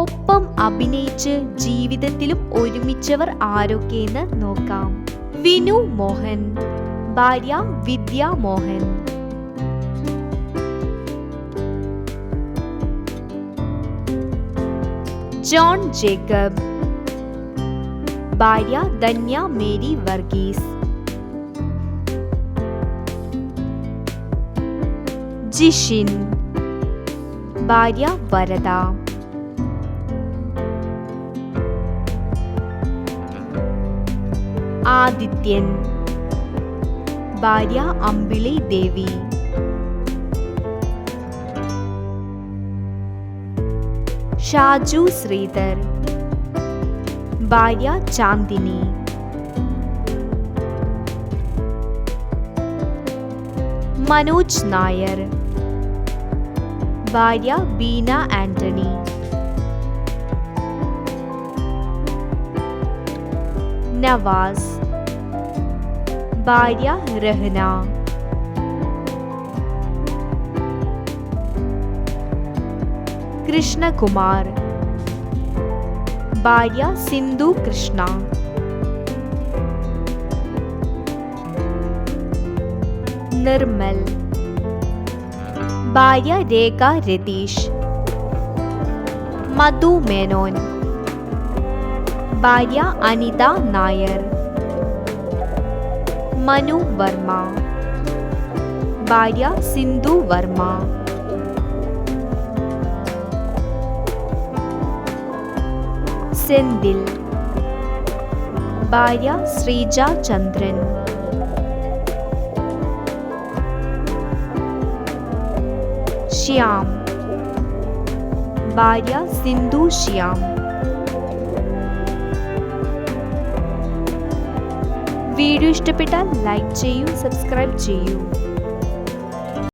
ഒപ്പം അഭിനയിച്ച് ജീവിതത്തിലും ഒരുമിച്ചവർ ആരൊക്കെയെന്ന് നോക്കാം. വിനു മോഹൻ ഭാര്യ വിദ്യ മോഹൻ. ജോൺ ജേക്കബ് ഭാര്യ ധന്യ മേരി വർഗീസ്. ജിഷിൻ ഭാര്യ വരദ. ആദിത്യൻ. ഭാര്യ അമ്പിളി ദേവി. ഷാജു ശ്രീധർ. ഭാര്യ ചാന്ദിനി. മനോജ് നായർ. ഭാര്യ ബീന ആന്റണി. നവാസ് ഭാര്യ രഹ്ന. കൃഷ്ണകുമാർ. ഭാര്യ സിന്ധു കൃഷ്ണ. നിർമ്മൽ. ഭാര്യ രേഖ രതീഷ്. മധു മേനോൻ. ഭാര്യ അനിത നായർ. മനു വർമ്മ. ഭാര്യ സിന്ധു വർമ്മ. സെന്തിൽ. ഭാര്യ ശ്രീജ ചന്ദ്രൻ. ശ്യാം. ഭാര്യ സിന്ധു ശ്യാം. വീഡിയോ ഇഷ്ടപ്പെട്ടാൽ ലൈക്ക് ചെയ്യൂ സബ്സ്ക്രൈബ് ചെയ്യൂ.